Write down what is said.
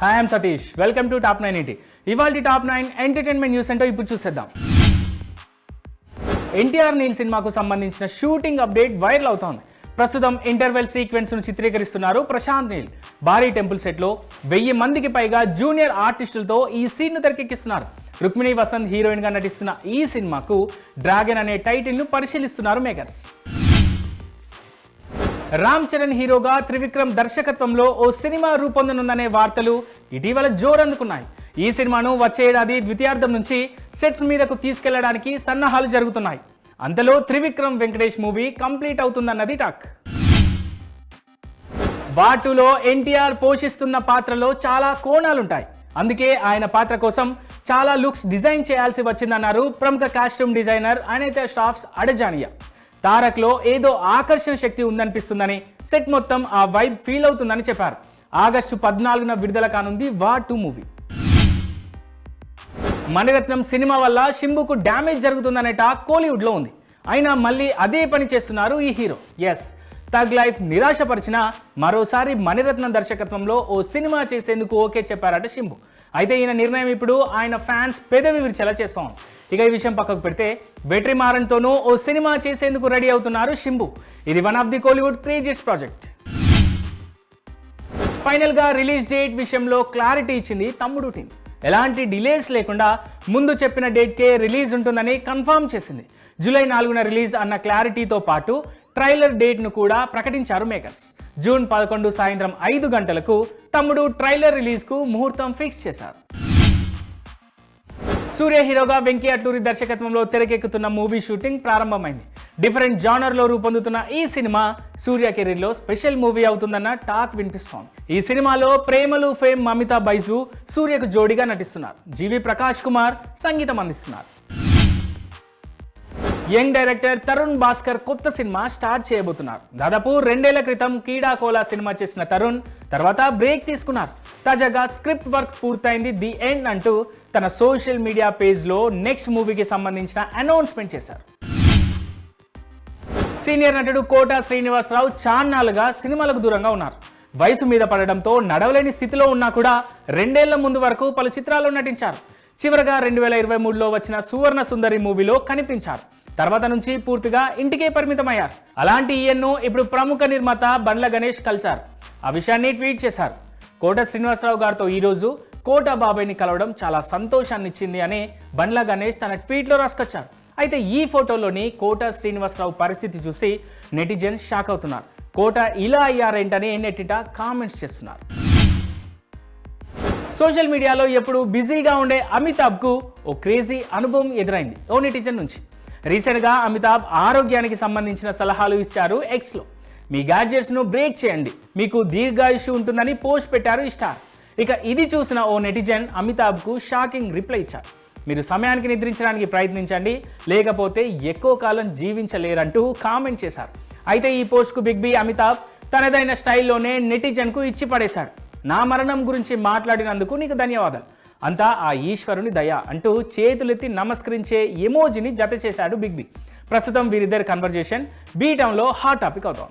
Hi I'm Satish welcome to top nine eighty ఇవాళ top nine entertainment news ఏంటో ఇప్పుడు చూసేద్దాం. ఎన్టీఆర్ నీల్ సినిమాకు సంబంధించిన షూటింగ్ అప్డేట్ వైరల్ అవుతోంది. ప్రస్తుతం ఇంటర్వెల్ సీక్వెన్స్ను చిత్రీకరిస్తున్నారు ప్రశాంత్ నీల్. భారీ టెంపుల్ సెట్లో వెయ్యి మందికి పైగా జూనియర్ ఆర్టిస్టులతో ఈ సీన్ను తెరకెక్కిస్తున్నారు. రుక్మిణి వసంత్ హీరోయిన్గా నటిస్తున్న ఈ సినిమాకు డ్రాగన్ అనే టైటిల్ను పరిశీలిస్తున్నారు మేకర్స్. రామ్ చరణ్ హీరోగా త్రివిక్రమ్ దర్శకత్వంలో ఓ సినిమా రూపొందనుందనే వార్తలు ఇటీవల జోరందుకున్నాయి. ఈ సినిమాను వచ్చే ఏడాది ద్వితీయార్థం నుంచి సెట్స్ మీదకు తీసుకెళ్ళడానికి సన్నాహాలు జరుగుతున్నాయి. అంతలో త్రివిక్రమ్ వెంకటేష్ మూవీ కంప్లీట్ అవుతుందన్నది టాక్. వాటులో ఎన్టీఆర్ పోషిస్తున్న పాత్రలో చాలా కోణాలుంటాయి. అందుకే ఆయన పాత్ర కోసం చాలా లుక్స్ డిజైన్ చేయాల్సి వచ్చిందన్నారు ప్రముఖ కాస్ట్యూమ్ డిజైనర్ అనేత షాఫ్స్ అడజానియా. తారక్లో ఏదో ఆకర్షణ శక్తి ఉందనిపిస్తుందని సెట్ మొత్తం ఆ వైబ్ ఫీల్ అవుతుందని చెప్పారు. ఆగస్టు పద్నాలుగున విడుదల కానుంది వా టూ మూవీ. మణిరత్నం సినిమా వల్ల శింబుకు డ్యామేజ్ జరుగుతుందనే టాక్ కోలీవుడ్లో ఉంది. అయినా మళ్ళీ అదే పని చేస్తున్నారు ఈ హీరో. ఎస్ తగ్ లైఫ్ నిరాశపరిచిన మరోసారి మణిరత్నం దర్శకత్వంలో ఓ సినిమా చేసేందుకు ఓకే చెప్పారట శింబు అయితే ఈయన నిర్ణయం ఇప్పుడు ఆయన ఫ్యాన్స్ పెదవి విరిచేలా చేస్తాం ఇక ఈ విషయం పక్కకు పెడితే వెట్రి మారన్తోనూ ఓ సినిమా చేసేందుకు రెడీ అవుతున్నారు శింబు ఇది one of the Kollywood craziest project ఫైనల్గా రిలీజ్ డేట్ విషయంలో క్లారిటీ ఇచ్చింది తమ్ముడు టీం. ఎలాంటి డిలేస్ లేకుండా ముందు చెప్పిన డేట్కే రిలీజ్ ఉంటుందని కన్ఫర్మ్ చేసింది. జూలై నాలుగున రిలీజ్ అన్న క్లారిటీతో పాటు ట్రైలర్ డేట్ను కూడా ప్రకటించారు మేకర్స్ జూన్ పదకొండు సాయంత్రం ఐదు గంటలకు తమ్ముడు ట్రైలర్ రిలీజ్కు ముహూర్తం ఫిక్స్ చేశారు. సూర్య హీరోగా వెంకీ అట్లూరి దర్శకత్వంలో తెరకెక్కుతున్న మూవీ షూటింగ్ ప్రారంభమైంది. డిఫరెంట్ జానర్లో రూపొందుతున్న ఈ సినిమా సూర్య కెరీర్లో స్పెషల్ మూవీ అవుతుందన్న టాక్ వినిపిస్తోంది. ఈ సినిమాలో ప్రేమలు ఫేమ్ మమితా బైజు సూర్యకు జోడిగా నటిస్తున్నారు. జీవి ప్రకాష్ కుమార్ సంగీతం అందిస్తున్నారు. యంగ్ డైరెక్టర్ తరుణ్ భాస్కర్ కొత్త సినిమా స్టార్ట్ చేయబోతున్నారు. దాదాపు రెండేళ్ళ క్రితం కీడా కోలా సినిమా చేసిన తరుణ్ తర్వాత బ్రేక్ తీసుకున్నారు. తాజాగా స్క్రిప్ట్ వర్క్ పూర్తయింది ది ఎండ్ అంటూ తన సోషల్ మీడియా పేజ్లో నెక్స్ట్ మూవీకి సంబంధించిన అనౌన్స్మెంట్ చేశారు. సీనియర్ నటుడు కోట శ్రీనివాసరావు చాన్నాలుగా సినిమాలకు దూరంగా ఉన్నారు. వయసు మీద పడడంతో నడవలేని స్థితిలో ఉన్నా కూడా రెండేళ్ళ ముందు వరకు పలు చిత్రాల్లో నటించారు. చివరగా రెండు వేల ఇరవై మూడులో వచ్చిన సువర్ణ సుందరి మూవీలో కనిపించారు. తర్వాత నుంచి పూర్తిగా ఇంటికే పరిమితమయ్యారు. అలాంటి ఈయన్ను ఇప్పుడు ప్రముఖ నిర్మాత బండ్ల గణేష్ కలిశారు. ఆ విషయాన్ని ట్వీట్ చేశారు. కోట శ్రీనివాసరావు గారితో ఈరోజు కోట బాబాయ్ని కలవడం చాలా సంతోషాన్ని ఇచ్చింది అని బండ్ల గణేష్ తన ట్వీట్లో రాసుకొచ్చారు. అయితే ఈ ఫోటోలోని కోట శ్రీనివాసరావు పరిస్థితి చూసి నెటిజన్ షాక్ అవుతున్నారు. కోట ఇలా అయ్యారేంటని నెట్టిట కామెంట్స్ చేస్తున్నారు. సోషల్ మీడియాలో ఎప్పుడు బిజీగా ఉండే అమితాబ్కు ఓ క్రేజీ అనుభవం ఎదురైంది. ఓ నెటిజన్ నుంచి. రీసెంట్గా అమితాబ్ ఆరోగ్యానికి సంబంధించిన సలహాలు ఇచ్చారు ఎక్స్లో. మీ గ్యాడ్జెట్స్ను బ్రేక్ చేయండి. మీకు దీర్ఘాయుషు ఉంటుందని పోస్ట్ పెట్టారు ఈ స్టార్ ఇక ఇది చూసిన ఓ నెటిజన్ అమితాబ్కు షాకింగ్ రిప్లై ఇచ్చారు. మీరు సమయానికి నిద్రించడానికి ప్రయత్నించండి లేకపోతే ఎక్కువ కాలం జీవించలేరంటూ కామెంట్ చేశారు. అయితే ఈ పోస్ట్కు బిగ్ బి అమితాబ్ తనదైన స్టైల్లోనే నెటిజన్కు ఇచ్చి పడేశాడు. నా మరణం గురించి మాట్లాడినందుకు నీకు ధన్యవాదాలు. అంతా ఆ ఈశ్వరుని దయ అంటూ చేతులెత్తి నమస్కరించే ఎమోజిని జత చేశాడు బిగ్ బి ప్రస్తుతం వీరిద్దరి కన్వర్జేషన్ బీటంలో హాట్ టాపిక్ అవుతాం